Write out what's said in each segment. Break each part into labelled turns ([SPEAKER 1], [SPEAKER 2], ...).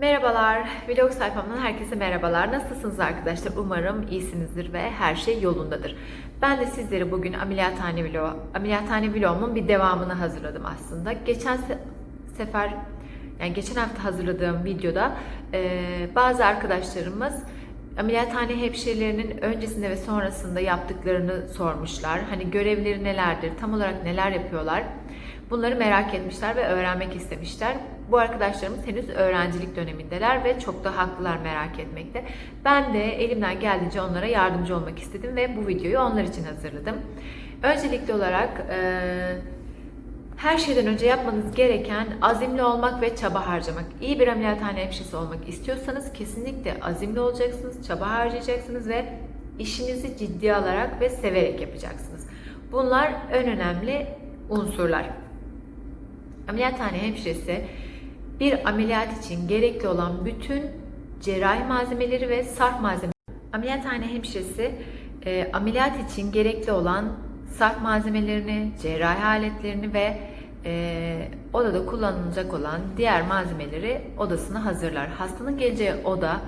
[SPEAKER 1] Merhabalar, vlog sayfamdan herkese merhabalar. Nasılsınız arkadaşlar? Umarım iyisinizdir ve her şey yolundadır. Ben de sizlere bugün ameliyathane vlog, ameliyathane vlogumun bir devamını hazırladım aslında. Geçen se- sefer, yani geçen hafta hazırladığım videoda e, bazı arkadaşlarımız ameliyathane hemşirelerinin öncesinde ve sonrasında yaptıklarını sormuşlar. Hani görevleri nelerdir, tam olarak neler yapıyorlar? Bunları merak etmişler ve öğrenmek istemişler. Bu arkadaşlarımız henüz öğrencilik dönemindeler ve çok da haklılar merak etmekte. Ben de elimden geldiğince onlara yardımcı olmak istedim ve bu videoyu onlar için hazırladım. Öncelikli olarak eee, her şeyden önce yapmanız gereken azimli olmak ve çaba harcamak. İyi bir ameliyathane hemşiresi olmak istiyorsanız kesinlikle azimli olacaksınız, çaba harcayacaksınız ve işinizi ciddiye alarak ve severek yapacaksınız. Bunlar en önemli unsurlar. Ameliyathane hemşiresi bir ameliyat için gerekli olan bütün cerrahi malzemeleri ve sarf malzemeleri Ameliyathane hemşiresi e, ameliyat için gerekli olan sarf malzemelerini, cerrahi aletlerini ve e, odada kullanılacak olan diğer malzemeleri odasına hazırlar. Hastanın geleceği oda,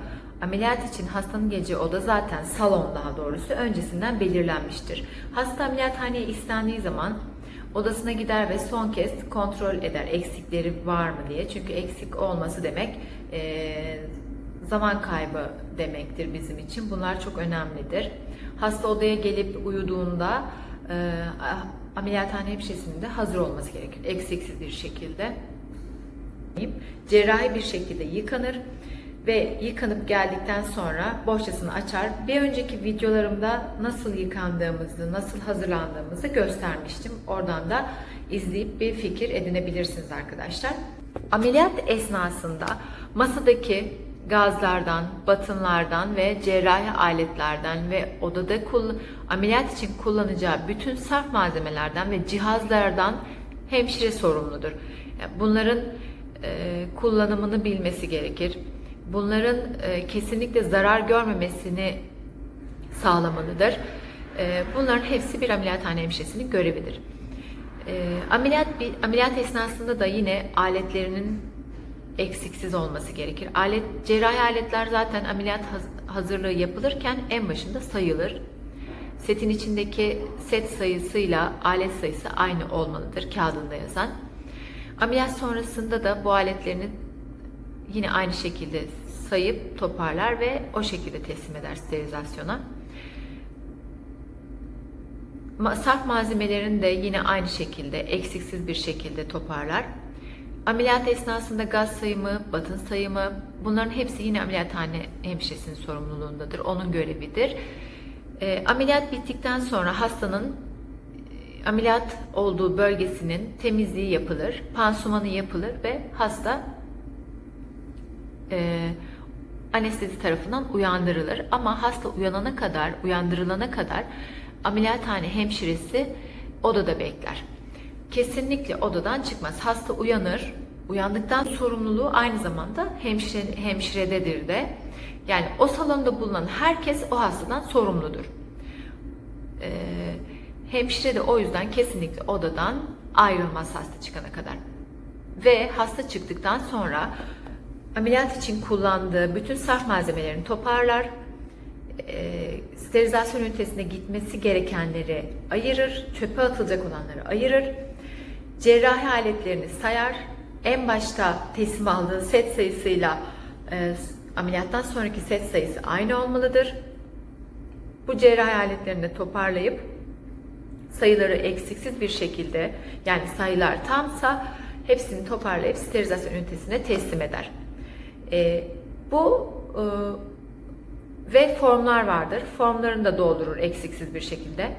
[SPEAKER 1] ameliyat için hastanın geleceği oda zaten salon daha doğrusu öncesinden belirlenmiştir. Hasta ameliyathaneye istendiği zaman odasına gider ve son kez kontrol eder eksikleri var mı diye. Çünkü eksik olması demek e, zaman kaybı demektir bizim için. Bunlar çok önemlidir. Hasta odaya gelip uyuduğunda e, ameliyathane hemşiresinin de hazır olması gerekir. Eksiksiz bir şekilde. Cerrahi bir şekilde yıkanır ve yıkanıp geldikten sonra bohçasını açar. Bir önceki videolarımda nasıl yıkandığımızı, nasıl hazırlandığımızı göstermiştim. Oradan da izleyip bir fikir edinebilirsiniz arkadaşlar. Ameliyat esnasında masadaki gazlardan, batınlardan ve cerrahi aletlerden ve odada ameliyat için kullanacağı bütün sarf malzemelerden ve cihazlardan hemşire sorumludur. Bunların e, kullanımını bilmesi gerekir. Bunların e, kesinlikle zarar görmemesini sağlamalıdır. E, bunların hepsi bir ameliyathane hemşiresinin görevidir. E, ameliyat ameliyat esnasında da yine aletlerinin eksiksiz olması gerekir. Alet cerrahi aletler zaten ameliyat haz- hazırlığı yapılırken en başında sayılır. Setin içindeki set sayısıyla alet sayısı aynı olmalıdır kağıdında yazan. Ameliyat sonrasında da bu aletlerini yine aynı şekilde sayıp toparlar ve o şekilde teslim eder sterilizasyona. Sarf malzemelerini de yine aynı şekilde eksiksiz bir şekilde toparlar. Ameliyat esnasında gaz sayımı, batın sayımı bunların hepsi yine ameliyathane hemşiresinin sorumluluğundadır. Onun görevidir. E, ameliyat bittikten sonra hastanın e, ameliyat olduğu bölgesinin temizliği yapılır, pansumanı yapılır ve hasta e, anestezi tarafından uyandırılır. Ama hasta uyanana kadar, uyandırılana kadar ameliyathane hemşiresi odada bekler. Kesinlikle odadan çıkmaz. Hasta uyanır. Uyandıktan sorumluluğu aynı zamanda hemşire, hemşirededir de. Yani o salonda bulunan herkes o hastadan sorumludur. Ee, hemşire de o yüzden kesinlikle odadan ayrılmaz hasta çıkana kadar. Ve hasta çıktıktan sonra ameliyat için kullandığı bütün sarf malzemelerini toparlar. E, sterilizasyon ünitesine gitmesi gerekenleri ayırır, çöpe atılacak olanları ayırır. Cerrahi aletlerini sayar. En başta teslim aldığı set sayısıyla e, ameliyattan sonraki set sayısı aynı olmalıdır. Bu cerrahi aletlerini de toparlayıp sayıları eksiksiz bir şekilde yani sayılar tamsa hepsini toparlayıp sterilizasyon ünitesine teslim eder. E, bu e, ve formlar vardır. Formlarını da doldurur eksiksiz bir şekilde.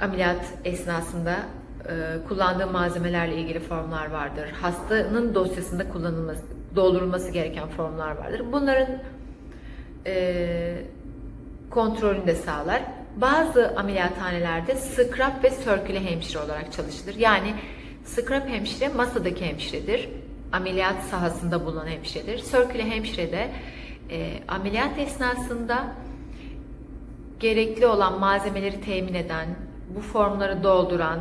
[SPEAKER 1] Ameliyat esnasında e, kullandığı malzemelerle ilgili formlar vardır. Hastanın dosyasında kullanılması, doldurulması gereken formlar vardır. Bunların e, kontrolünü de sağlar. Bazı ameliyathanelerde scrub ve sörküle hemşire olarak çalışılır. Yani scrub hemşire masadaki hemşiredir. Ameliyat sahasında bulunan hemşiredir. Sörküle hemşire de e, ameliyat esnasında gerekli olan malzemeleri temin eden, bu formları dolduran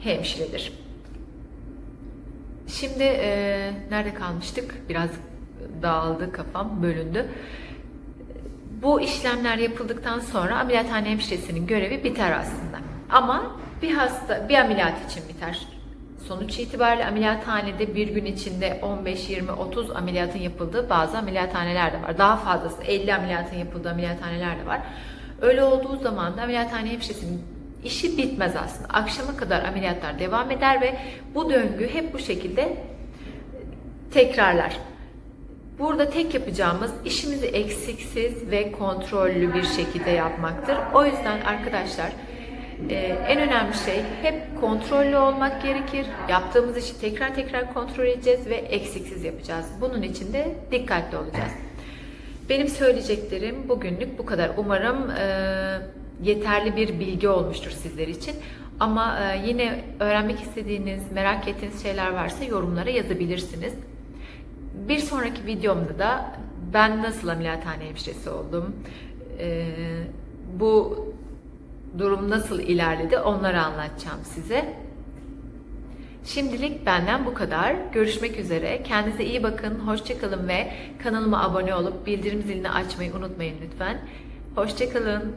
[SPEAKER 1] hemşiredir. Şimdi e, nerede kalmıştık? Biraz dağıldı kafam, bölündü. Bu işlemler yapıldıktan sonra ameliyathane hemşiresinin görevi biter aslında. Ama bir hasta, bir ameliyat için biter. Sonuç itibariyle ameliyathanede bir gün içinde 15, 20, 30 ameliyatın yapıldığı bazı ameliyathaneler de var. Daha fazlası 50 ameliyatın yapıldığı ameliyathaneler de var. Öyle olduğu zaman da ameliyathane hemşiresinin işi bitmez aslında. Akşama kadar ameliyatlar devam eder ve bu döngü hep bu şekilde tekrarlar. Burada tek yapacağımız işimizi eksiksiz ve kontrollü bir şekilde yapmaktır. O yüzden arkadaşlar e, en önemli şey hep kontrollü olmak gerekir. Yaptığımız işi tekrar tekrar kontrol edeceğiz ve eksiksiz yapacağız. Bunun için de dikkatli olacağız. Benim söyleyeceklerim bugünlük bu kadar. Umarım e, yeterli bir bilgi olmuştur sizler için. Ama e, yine öğrenmek istediğiniz, merak ettiğiniz şeyler varsa yorumlara yazabilirsiniz. Bir sonraki videomda da ben nasıl ameliyathane hemşiresi oldum, e, bu durum nasıl ilerledi onları anlatacağım size. Şimdilik benden bu kadar. Görüşmek üzere. Kendinize iyi bakın. Hoşçakalın ve kanalıma abone olup bildirim zilini açmayı unutmayın lütfen. Hoşçakalın.